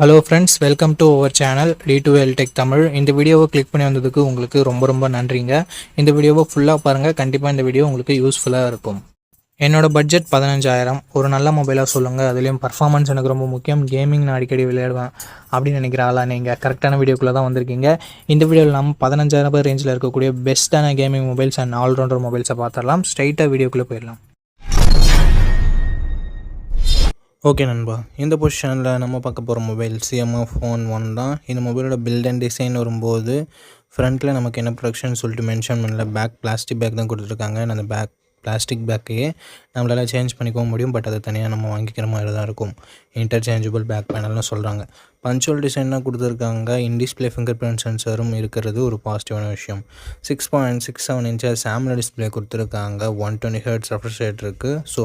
Hello friends welcome to our channel T two L tech Tamil இந்த வீடியோவை click பண்ணி வந்ததுக்கு உங்களுக்கு ரொம்ப ரொம்ப நன்றிங்க. இந்த வீடியோவை ஃபுல்லாக பாருங்கள் கண்டிப்பாக இந்த வீடியோ உங்களுக்கு யூஸ்ஃபுல்லாக இருக்கும். என்னோடய பட்ஜெட் பதினஞ்சாயிரம். ஒரு நல்ல மொபைலாக சொல்லுங்கள் அதுலேயும் பர்ஃபார்மன்ஸ் எனக்கு ரொம்ப முக்கியம். கேமிங் நான் அடிக்கடி விளையாடுவேன் அப்படின்னு நினைக்கிற ஆளா நீங்கள் கரெக்டான வீடியோக்குள்ளே தான் வந்திருக்கீங்க. இந்த வீடியோவில் நம்ம பதினஞ்சாயிரம் ரூபாய் ரேஞ்சில் இருக்கக்கூடிய பெஸ்ட்டான கேமிங் மொபைல்ஸ் அண்ட் ஆல்ரவுண்டர் மொபைல்ஸை பார்த்துடலாம். ஸ்ட்ரைட்டாக வீடியோக்குள்ளே போயிடலாம். ஓகே நண்பா இந்த பொசிஷனில் நம்ம பார்க்க போகிற மொபைல் சிஎம்ஓ ஃபோன் ஒன் தான். இந்த மொபைலோட பில்ட் அண்ட் டிசைன் வரும்போது ஃப்ரண்ட்டில் நமக்கு என்ன ப்ரொடக்ஷன் சொல்லிட்டு மென்ஷன் பண்ணல. பேக் பிளாஸ்டிக் பேக் தான் கொடுத்துருக்காங்க. அந்த பேக் பிளாஸ்டிக் பேக்கையே நம்மளால் சேஞ்ச் பண்ணிக்கவும் முடியும். பட் அதை தனியாக நம்ம வாங்கிக்கிற மாதிரி தான் இருக்கும். இன்டர்சேஞ்சபிள் பேக் பேனல்னு சொல்கிறாங்க பஞ்சுவல் டிசைனாக கொடுத்துருக்காங்க. இன்டிஸ்பிளே ஃபிங்கர் பிரிண்ட் சென்சரும் இருக்கிறது ஒரு பாசிட்டிவான விஷயம். Six point six seven inches சாம்ல display கொடுத்துருக்காங்க. ஒன் டுவெண்ட்டி ஹர்ட்ஸ் ரெஃப்ரெஷ் இருக்குது ஸோ